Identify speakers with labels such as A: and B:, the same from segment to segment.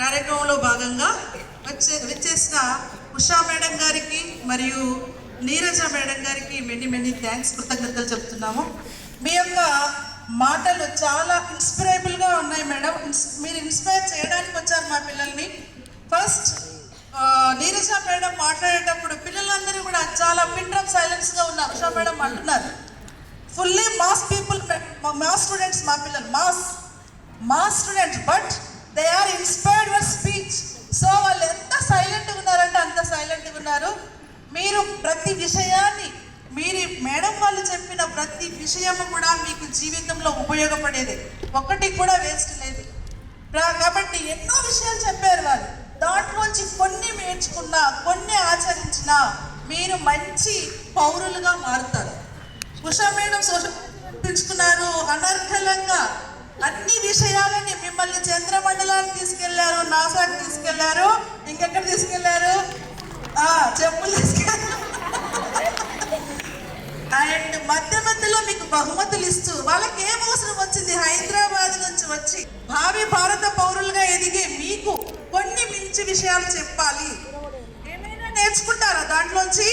A: కార్యక్రమంలో భాగంగా వచ్చే వచ్చేసిన ఉషా మేడం గారికి మరియు నీరజ మేడం గారికి మెనీ మెనీ థ్యాంక్స్ కృతజ్ఞతలు చెప్తున్నాము. మీ యొక్క మాటలు చాలా ఇన్స్పిరేబుల్గా ఉన్నాయి మేడం. ఇన్స్- మీరు ఇన్స్పైర్ చేయడానికి వచ్చారు మా పిల్లల్ని. ఫస్ట్ నీరజ మేడం మాట్లాడేటప్పుడు పిల్లలందరూ కూడా చాలా పిన్ సైలెన్స్గా ఉన్నారు ఉషా మేడం అంటున్నారు. Fully mass people mass students మా పిల్లలు. Mass mass students but they are inspired your speech so వాళ్ళు ఎంత సైలెంట్గా ఉన్నారంటే అంత సైలెంట్గా ఉన్నారు. మీరు ప్రతి విషయాన్ని మీరు మేడం వాళ్ళు చెప్పిన ప్రతి విషయము కూడా మీకు జీవితంలో ఉపయోగపడేది. ఒకటి కూడా వేస్ట్ లేదు. కాబట్టి ఎన్నో విషయాలు చెప్పారు వాళ్ళు. దాంట్లోంచి కొన్ని నేర్చుకున్నా కొన్ని ఆచరించినా మీరు మంచి పౌరులుగా మారుతారు. ఉషా మేడం సోషల్ అన్ని విషయాలు తీసుకెళ్ళారు నాసాకి తీసుకెళ్ళారు ఇంకెక్కడ తీసుకెళ్ళారు? చెప్పులు తీసుకెళ్ళారు. అండ్ మధ్య మధ్యలో మీకు బహుమతులు ఇస్తూ వాళ్ళకి ఏం అవసరం వచ్చింది? హైదరాబాద్ నుంచి వచ్చి భావి భారత పౌరులుగా ఎదిగే మీకు కొన్ని మించి విషయాలు చెప్పాలి. ఏమైనా నేర్చుకుంటారా దాంట్లోంచి?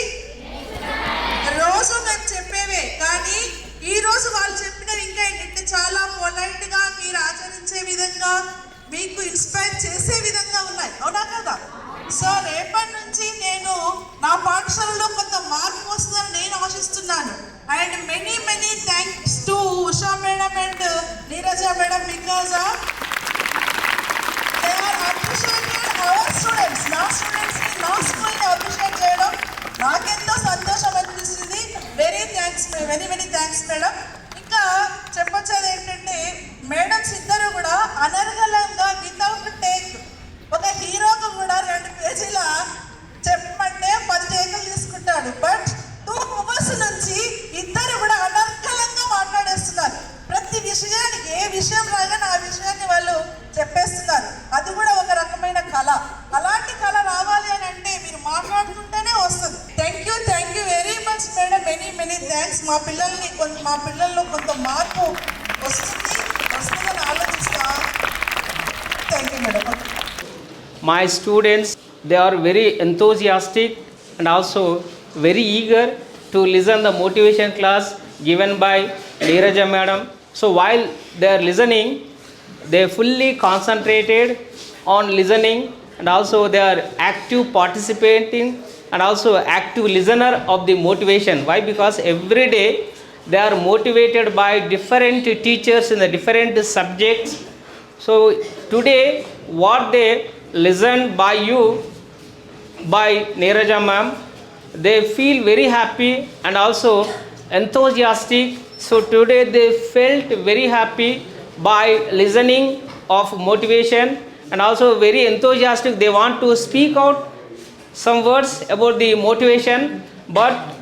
A: రోజు మేము చెప్పేవే కానీ ఈ రోజు వాళ్ళు చెప్పినవి ఇంకా ఏంటంటే చాలా పొలైట్గా మీరు ఆచరించే విధంగా మీకు ఇన్స్పైర్ చేసే విధంగా ఉన్నాయి. అవునా కదా? సో రేపటి నుంచి నేను నా పాఠశాలలో కొంత మార్పు వస్తుందని నేను ఆశిస్తున్నాను. And many many thanks to Usha madam and Neeraja madam because they are appreciated our students నా స్టూడెంట్స్ నా స్కూల్ అప్రిషియేట్ చేయడం నాకెంతో సంతోషం అనిపిస్తుంది. Very thanks very very thanks madam ఇంకా చెప్పొచ్చేది ఏంటంటే మేడం సిద్ధ అనర్గలంగా వితౌట్ టేక్ ఒక హీరోకు కూడా రెండు పేజీల చెప్పమంటే పది టేకులు తీసుకుంటాడు. బట్ టూ మూవర్స్ నుంచి ఇద్దరు కూడా అనర్గలంగా మాట్లాడేస్తున్నారు. ప్రతి విషయానికి ఏ విషయం రాగానే ఆ విషయాన్ని వాళ్ళు చెప్పేస్తున్నారు.
B: My students they are very enthusiastic and also very eager to listen the motivation class given by Neeraja madam. So while they are listening they fully concentrated on listening and also they are active participating and also active listener of the motivation. Why? Because every day they are motivated by different teachers in the different subjects. So today, what they listened by you, by Neeraja ma'am, they feel very happy and also enthusiastic. So today they felt very happy by listening of motivation and also very enthusiastic. They want to speak out some words about the motivation, but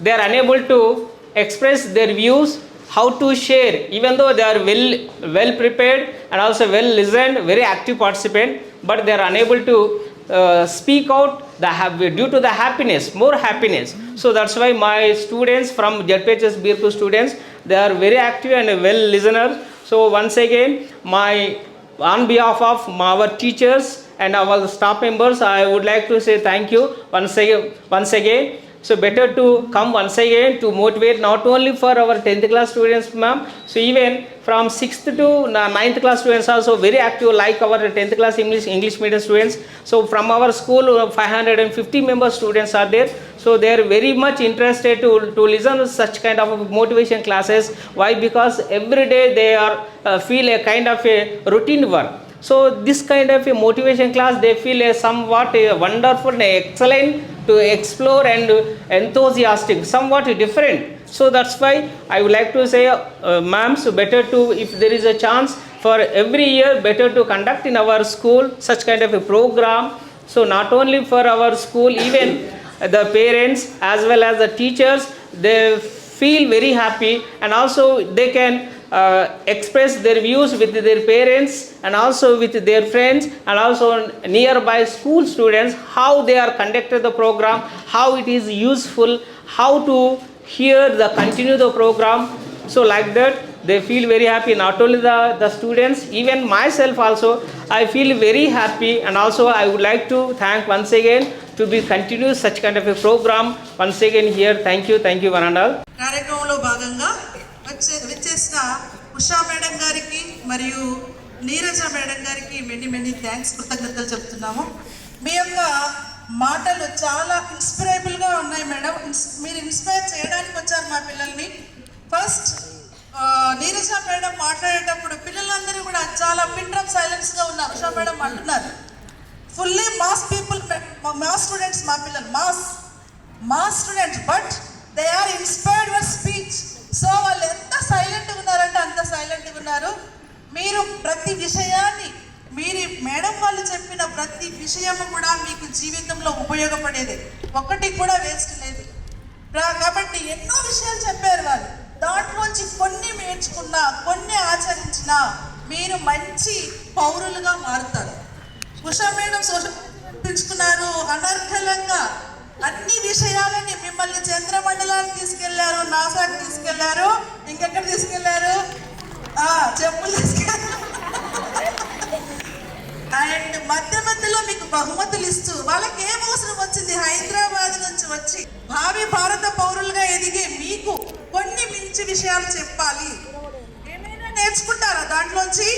B: they are unable to express their views how to share even though they are well well prepared and also well listened very active participant but they are unable to uh, speak out the due to the happiness more happiness. So that's why my students from jphs birpu students they are very active and well listeners. So once again my on behalf of our teachers and our staff members i would like to say thank you once again once again so better to come once again to motivate not only for our 10th class students ma'am. So even from 6th to na- 9th class students also very active like our 10th class english english medium students. So from our school uh, 550 member students are there. So they are very much interested to, to listen to such kind of motivation classes. Why? Because every day they are uh, feel a kind of a routine work. So this kind of a motivation class they feel a somewhat a wonderful and excellent to explore and enthusiastic somewhat different. So that's why i would like to say uh, ma'am so better to if there is a chance for every year better to conduct in our school such kind of a program. So not only for our school even the parents as well as the teachers they feel very happy and also they can uh, express their views with their parents and also with their friends and also nearby school students how they are conducted the program how it is useful how to hear the continue the program so like that they feel very happy not only the, the students even myself also I feel very happy and also I would like to thank once again to be continue such kind of a program. Once again here, thank you, thank you, one.
A: వచ్చే విచ్చేసిన Usha madam గారికి మరియు Neeraja madam గారికి many many thanks కృతజ్ఞతలు చెప్తున్నాము. మీ యొక్క మాటలు చాలా ఇన్స్పిరేబుల్గా ఉన్నాయి మేడం. ఇన్స్- మీరు ఇన్స్పైర్ చేయడానికి వచ్చారు మా పిల్లల్ని. ఫస్ట్ నీరజ మేడం మాట్లాడేటప్పుడు పిల్లలందరూ కూడా చాలా పిన్ సైలెన్స్గా ఉన్నారు. ఉషా మేడం అంటున్నారు. Fully mass people mass students మా పిల్లలు. Mass mass students but they are inspired your speech so వాళ్ళు ఎంత సైలెంట్గా ఉన్నారంటే అంత సైలెంట్గా ఉన్నారు. మీరు ప్రతి విషయాన్ని మీరు మేడం వాళ్ళు చెప్పిన ప్రతి విషయము కూడా మీకు జీవితంలో ఉపయోగపడేది. ఒకటి కూడా వేస్ట్ లేదు. కాబట్టి ఎన్నో విషయాలు చెప్పారు వాళ్ళు. దాంట్లోంచి కొన్ని నేర్చుకున్నా కొన్ని ఆచరించినా మీరు మంచి పౌరులుగా మారుతారు. ఉషా మేడం సోషల్ అనర్గళంగా అన్ని విషయాలని మిమ్మల్ని చంద్రమండలానికి తీసుకెళ్ళారు నాసాకి తీసుకెళ్ళారు ఇంకెక్కడ తీసుకెళ్ళారు? చెప్పులు తీసుకెళ్ళారు అండ్ మధ్య మధ్యలో మీకు బహుమతులు ఇస్తూ వాళ్ళకి ఏం అవసరం వచ్చింది? హైదరాబాద్ నుంచి వచ్చి భావి భారత పౌరులుగా ఎదిగే మీకు కొన్ని మించి విషయాలు చెప్పాలి. ఏమైనా నేర్చుకుంటారా దాంట్లోంచి?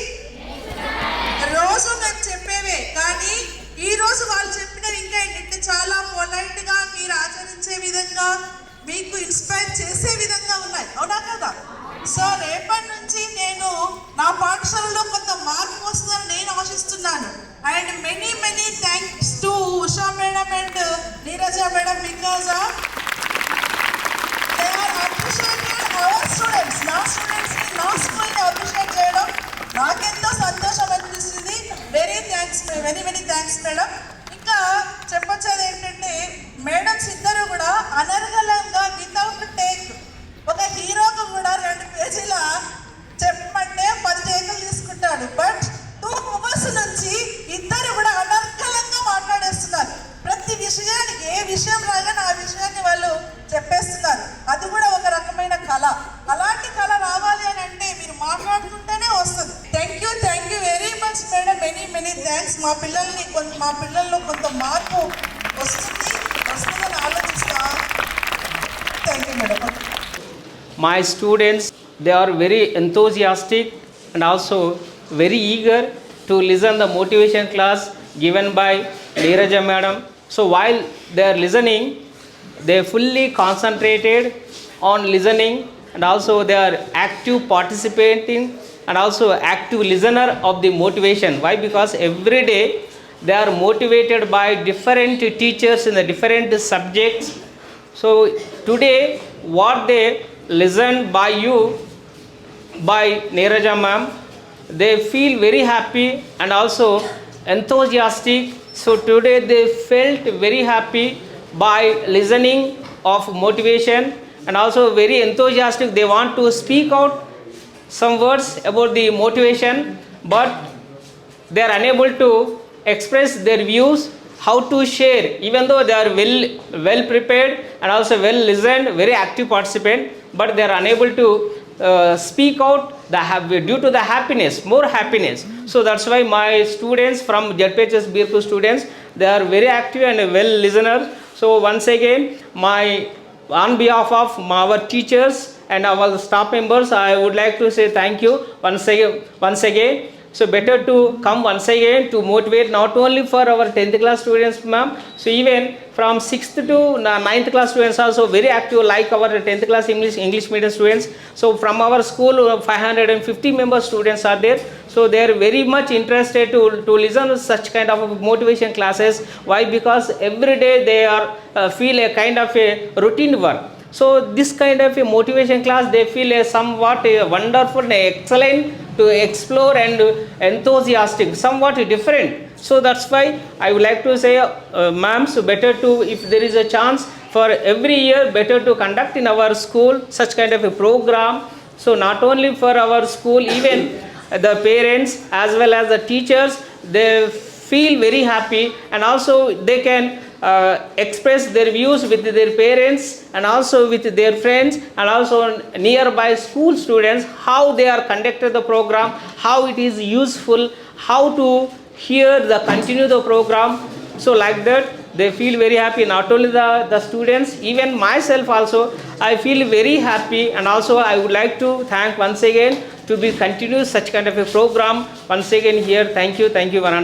A: రోజు మేము చెప్పేవే కానీ ఈ రోజు వాళ్ళు చెప్పినవి ఇంకా ఏంటంటే చాలా పొలైట్గా మీరు ఆచరించే విధంగా మీకు ఇన్స్పైర్ చేసే విధంగా ఉన్నాయి. అవునా కదా? సో రేపటి నుంచి నేను నా పాఠశాలలో కొంత మార్పు వస్తుందని నేను ఆశిస్తున్నాను. And many many thanks to Usha madam and Neeraja madam because of they are appreciated our students నా స్టూడెంట్స్ నా స్కూల్ అప్రిషియేట్ చేయడం నాకెంతో సంతోషం అనిపిస్తుంది. Very thanks very very thanks madam ఇంకా చెప్పొచ్చేది ఏంటంటే మేడమ్స్ ఇద్దరు కూడా అనర్గళంగా కళ. అలాంటి కళ రావాలి అని అంటే మీరు మాట్లాడుతుంటేనే వస్తుంది. Thank you thank you very much madam many many thanks మా పిల్లల్ని కొంత మా పిల్లల్లో కొంత మార్పు వస్తుంది వస్తుందని ఆలోచిస్తా. Thank you madam
B: my students they are very enthusiastic and also very eager to listen the motivation class given by Neeraja madam so while they are listening they fully concentrated on listening and also they are active participating and also active listener of the motivation. Why? Because every day they are motivated by different teachers in the different subjects. So today, what they listened by you, by Neeraja ma'am, they feel very happy and also enthusiastic. So today they felt very happy by listening of motivation and also very enthusiastic. They want to speak out some words about the motivation, but they are unable to express their views how to share even though they are well well prepared and also well listened very active participant but they are unable to uh, speak out the due to the happiness more happiness so that's why my students from jphs birku students they are very active and well listeners so once again my on behalf of our teachers and our staff members i would like to say thank you once again once again so better to come once again to motivate not only for our 10th class students ma'am. So even from 6th to na- 9th class students also very active like our 10th class english english medium students. So from our school uh, 550 member students are there. So they are very much interested to, to listen to such kind of motivation classes. Why? Because every day they are uh, feel a kind of a routine work. So this kind of a motivation class they feel a somewhat a wonderful excellent to explore and enthusiastic somewhat different. So that's why i would like to say uh, better to if there is a chance for every year better to conduct in our school such kind of a program. So not only for our school even the parents as well as the teachers they feel very happy and also they can uh, express their views with their parents and also with their friends and also nearby school students how they are conducted the program how it is useful how to here the continue the program. So like that they feel very happy. Not only the the students even myself also i feel very happy. And also i would like to thank once again to be continue such kind of a program. Once again here thank you thank you one